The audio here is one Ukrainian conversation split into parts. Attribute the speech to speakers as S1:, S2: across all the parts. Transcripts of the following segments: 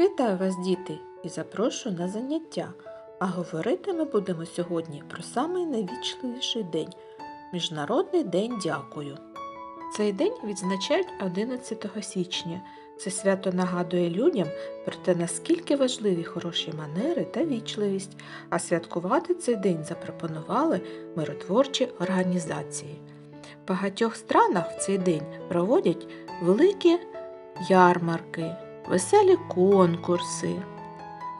S1: Вітаю вас, діти, і запрошую на заняття. А говорити ми будемо сьогодні про найвічливіший день Міжнародний день дякую. Цей день відзначають 11 січня. Це свято нагадує людям про те, наскільки важливі хороші манери та вічливість, а святкувати цей день запропонували миротворчі організації. В багатьох странах в цей день проводять великі ярмарки, веселі конкурси,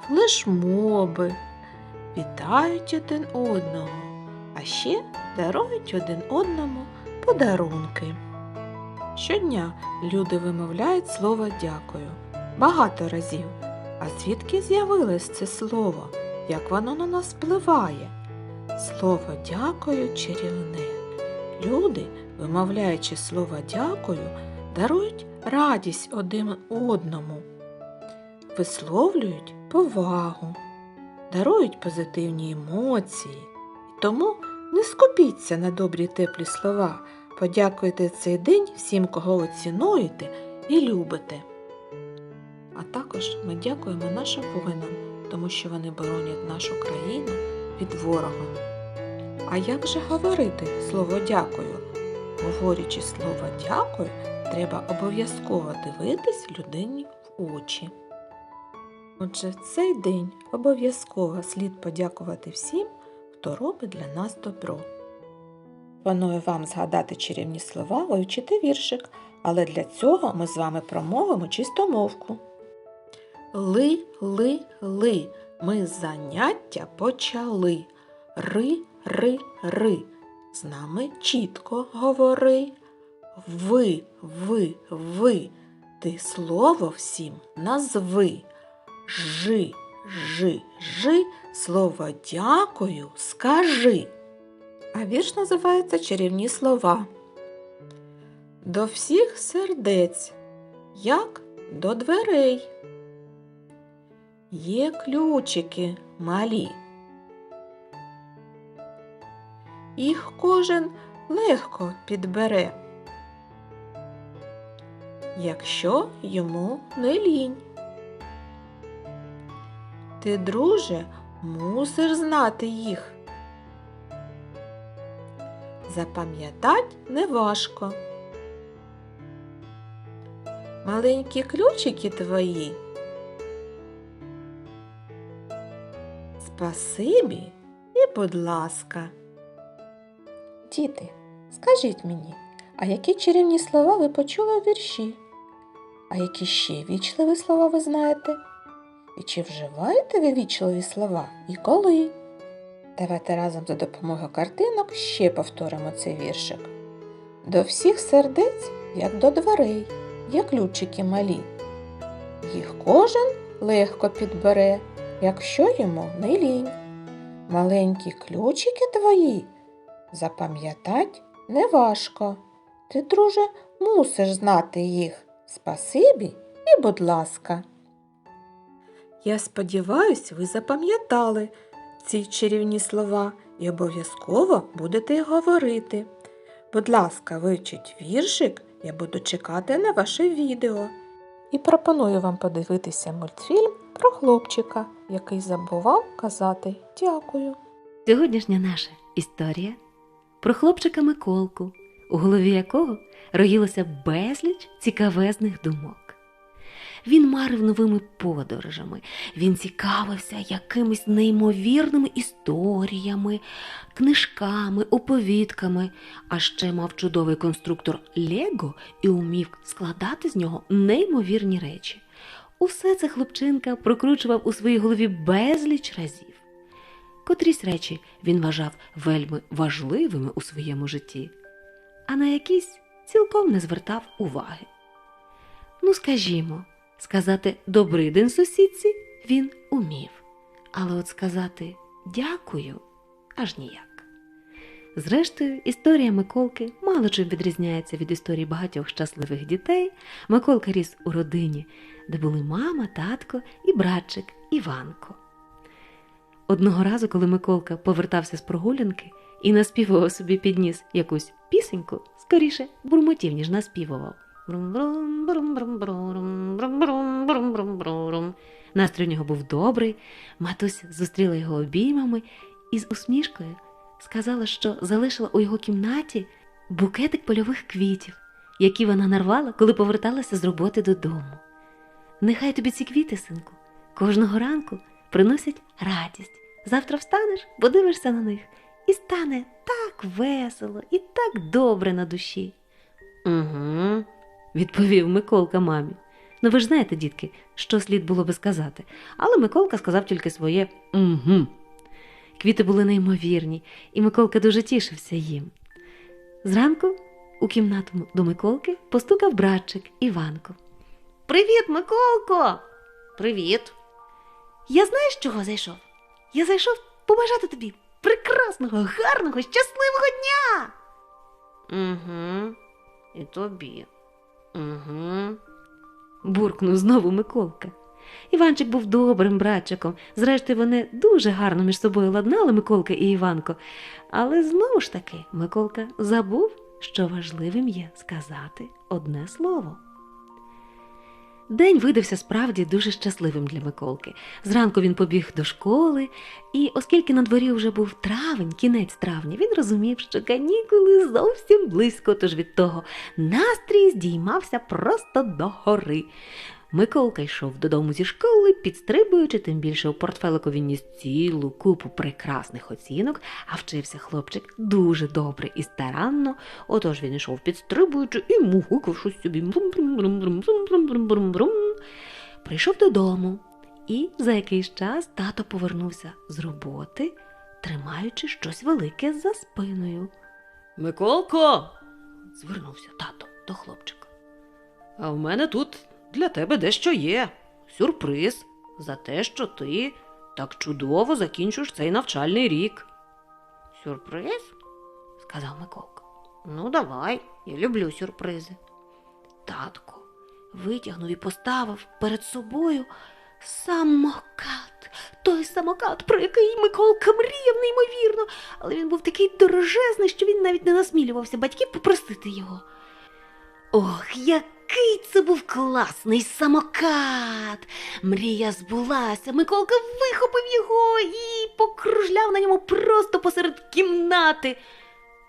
S1: флешмоби, вітають один одного, а ще дарують один одному подарунки. Щодня люди вимовляють слово дякую багато разів. А звідки з'явилось це слово? Як воно на нас впливає? Слово дякую чарівне. Люди, вимовляючи слово дякую, дарують радість один одному, висловлюють повагу, дарують позитивні емоції. Тому не скупіться на добрі теплі слова. Подякуйте цей день всім, кого ви цінуєте і любите. А також ми дякуємо нашим воїнам, тому що вони боронять нашу країну від ворога. А як же говорити слово дякую? Говорячи слово дякую, треба обов'язково дивитись людині в очі. Отже, в цей день обов'язково слід подякувати всім, хто робить для нас добро. Пропоную вам згадати чарівні слова, вивчити віршик, але для цього ми з вами промовимо чистомовку. Ли, ли, ли, ми заняття почали. Ри, ри, ри. З нами чітко говори. Ви, ви, ви, ти слово всім назви. Жи, жи, жи, слово дякую скажи. А вірш називається Чарівні слова. До всіх сердець, як до дверей. Є ключики малі. Їх кожен легко підбере, якщо йому не лінь. Ти, друже, мусиш знати їх. Запам'ятать неважко. Маленькі ключики твої. Спасибі і будь ласка. Діти, скажіть мені, а які чарівні слова ви почули в вірші? А які ще вічливі слова ви знаєте? І чи вживаєте ви вічливі слова і коли? Давайте разом за допомогою картинок ще повторимо цей віршик. До всіх сердець, як до дверей, є ключики малі. Їх кожен легко підбере, якщо йому не лінь. Маленькі ключики твої запам'ятать неважко. Ти, друже, мусиш знати їх. Спасибі і будь ласка. Я сподіваюсь, ви запам'ятали ці чарівні слова і обов'язково будете говорити. Будь ласка, вивчіть віршик, я буду чекати на ваше відео. І пропоную вам подивитися мультфільм про хлопчика, який забував казати дякую.
S2: Сьогоднішня наша історія про хлопчика Миколку, у голові якого роїлося безліч цікавезних думок. Він марив новими подорожами, він цікавився якимись неймовірними історіями, книжками, оповідками, а ще мав чудовий конструктор Лего і умів складати з нього неймовірні речі. Усе це хлопчинка прокручував у своїй голові безліч разів. Котрісь речі він вважав вельми важливими у своєму житті, а на якісь цілком не звертав уваги. Ну, скажімо, сказати «добрий день сусідці він умів, але от сказати дякую аж ніяк. Зрештою, історія Миколки мало чим відрізняється від історії багатьох щасливих дітей. Миколка ріс у родині, де були мама, татко і братчик Іванко. Одного разу, коли Миколка повертався з прогулянки і наспівував собі підніс якусь пісеньку, скоріше бурмотів, ніж наспівував. Настрій у нього був добрий. Матусь зустріла його обіймами і з усмішкою сказала, що залишила у його кімнаті букетик польових квітів, які вона нарвала, коли поверталася з роботи додому. Нехай тобі ці квіти, синку, кожного ранку приносять радість. Завтра встанеш, подивишся на них, і стане так весело і так добре на душі. Угу, відповів Миколка мамі. Ну ви ж знаєте, дітки, що слід було би сказати, але Миколка сказав тільки своє угу. Квіти були неймовірні, і Миколка дуже тішився їм. Зранку у кімнату до Миколки постукав братчик Іванко. Привіт, Миколко! Привіт. Я знаєш, чого зайшов? Я зайшов побажати тобі прекрасного, гарного, щасливого дня. Угу. І тобі. Угу. буркнув знову Миколка. Іванчик був добрим братчиком. Зрештою, вони дуже гарно між собою ладнали Миколка і Іванко. Але знову ж таки Миколка забув, що важливим є сказати одне слово. День видався справді дуже щасливим для Миколки. Зранку він побіг до школи, і оскільки на дворі вже був травень, кінець травня, він розумів, що канікули зовсім близько, тож від того настрій здіймався просто до гори. Миколка йшов додому зі школи, підстрибуючи, тим більше у портфелику він ніс цілу купу прекрасних оцінок, а вчився хлопчик дуже добре і старанно. Отож він йшов підстрибуючи і мугукав щось собі. Прийшов додому, і за якийсь час тато повернувся з роботи, тримаючи щось велике за спиною. Миколко. звернувся тато до хлопчика. А в мене тут для тебе дещо є. Сюрприз за те, що ти так чудово закінчиш цей навчальний рік. Сюрприз? сказав Миколка. Ну, давай, я люблю сюрпризи. Татко витягнув і поставив перед собою самокат. Той самокат, про який Миколка мріяв неймовірно, але він був такий дорожезний, що він навіть не насмілювався батьків попросити його. Ох, який це був класний самокат! Мрія збулася. Миколка вихопив його і покружляв на ньому просто посеред кімнати.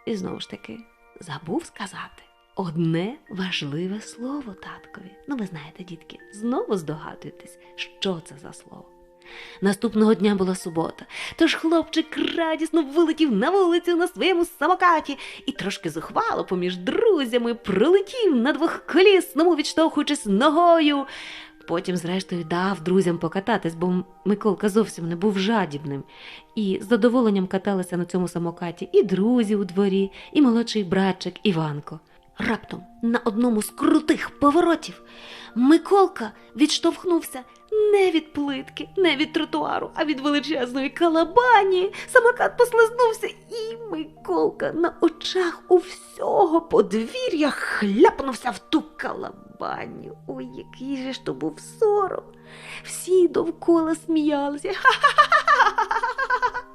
S2: І знову ж таки забув сказати одне важливе слово таткові. Ну, ви знаєте, дітки, знову здогадуєтесь, що це за слово. Наступного дня була субота, тож хлопчик радісно вилетів на вулицю на своєму самокаті і трошки зухвало поміж друзями пролетів на двохколісному, відштовхуючись ногою. Потім, зрештою, дав друзям покататись, бо Миколка зовсім не був жадібним. І з задоволенням каталися на цьому самокаті і друзі у дворі, і молодший братчик Іванко. Раптом на одному з крутих поворотів Миколка відштовхнувся не від плитки, не від тротуару, а від величезної калабані. Самокат послизнувся, і Миколка на очах у всього подвір'я хляпнувся в ту калабаню. Ой, який же ж то був сором. Всі довкола сміялися. Ха-ха-ха-ха-ха-ха.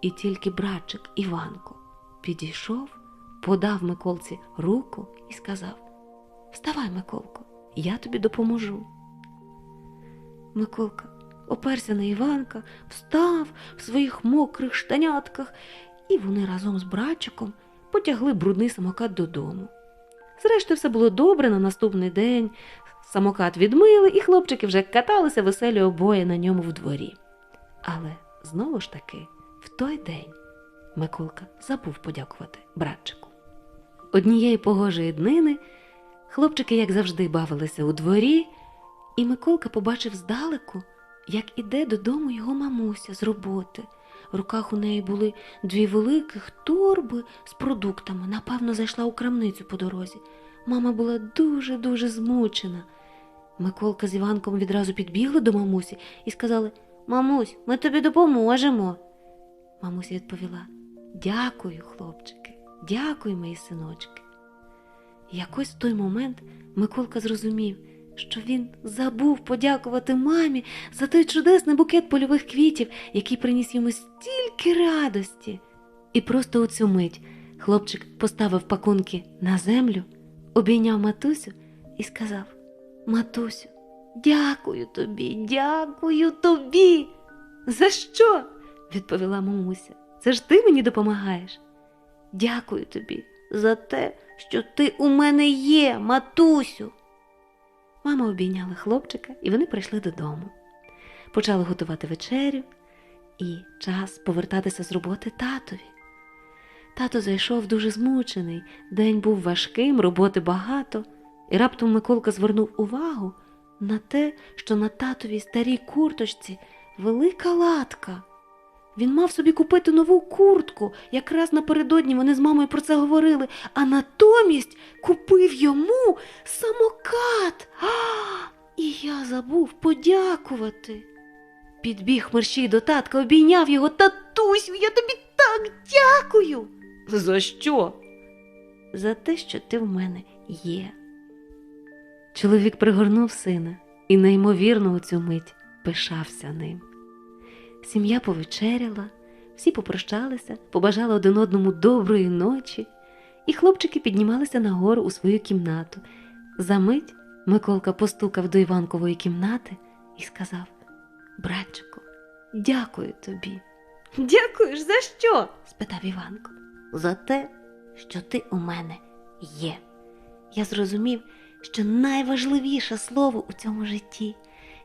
S2: І тільки братчик Іванко підійшов, подав Миколці руку і сказав: Вставай, Миколко, я тобі допоможу. Миколка оперся на Іванка, встав в своїх мокрих штанятках, і вони разом з братчиком потягли брудний самокат додому. Зрештою, все було добре на наступний день. Самокат відмили, і хлопчики вже каталися веселі обоє на ньому в дворі. Але знову ж таки, в той день Миколка забув подякувати братчику. Однієї погожої днини хлопчики, як завжди, бавилися у дворі, і Миколка побачив здалеку, як іде додому його мамуся з роботи. В руках у неї були дві великих торби з продуктами. Напевно, зайшла у крамницю по дорозі. Мама була дуже-дуже змучена. Миколка з Іванком відразу підбігли до мамусі і сказали Мамусь, ми тобі допоможемо. Мамуся відповіла Дякую, хлопчики, дякую, мої синочки. Якось в той момент Миколка зрозумів, що він забув подякувати мамі за той чудесний букет польових квітів, який приніс йому стільки радості. І просто у цю мить хлопчик поставив пакунки на землю, обійняв матусю і сказав: Матусю, дякую тобі, дякую тобі. За що? відповіла мамуся. Це ж ти мені допомагаєш. Дякую тобі за те, що ти у мене є, матусю. Мама обійняла хлопчика, і вони прийшли додому. Почали готувати вечерю, і час повертатися з роботи татові. Тато зайшов дуже змучений, день був важким, роботи багато, і раптом Миколка звернув увагу на те, що на татовій старій курточці велика латка. Він мав собі купити нову куртку. Якраз напередодні вони з мамою про це говорили, а натомість купив йому самокат. А, і я забув подякувати. Підбіг мерщій до татка, обійняв його. Татусю, я тобі так дякую. За що? За те, що ти в мене є. Чоловік пригорнув сина і неймовірно у цю мить пишався ним. Сім'я повечеряла, всі попрощалися, побажали один одному доброї ночі, і хлопчики піднімалися нагору у свою кімнату. Замить Миколка постукав до Іванкової кімнати і сказав: Братчику, дякую тобі. Дякуєш за що? спитав Іванко. За те, що ти у мене є. Я зрозумів, що найважливіше слово у цьому житті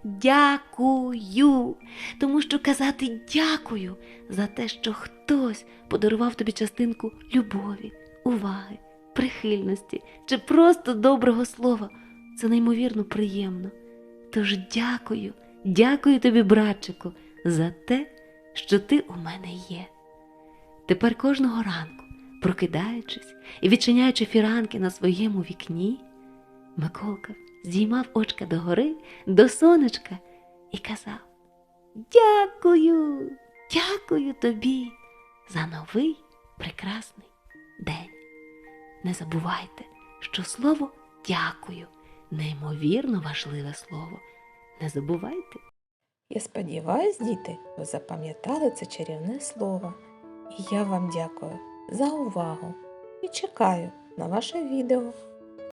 S2: дякую, тому що казати дякую за те, що хтось подарував тобі частинку любові, уваги, прихильності чи просто доброго слова. Це неймовірно приємно. Тож дякую, дякую тобі, братчику, за те, що ти у мене є. Тепер кожного ранку, прокидаючись і відчиняючи фіранки на своєму вікні, Миколка здіймав очка догори до сонечка і казав: Дякую, дякую тобі за новий прекрасний день. Не забувайте, що слово дякую неймовірно важливе слово. Не забувайте.
S1: Я сподіваюсь, діти, ви запам'ятали це чарівне слово. І я вам дякую за увагу і чекаю на ваше відео.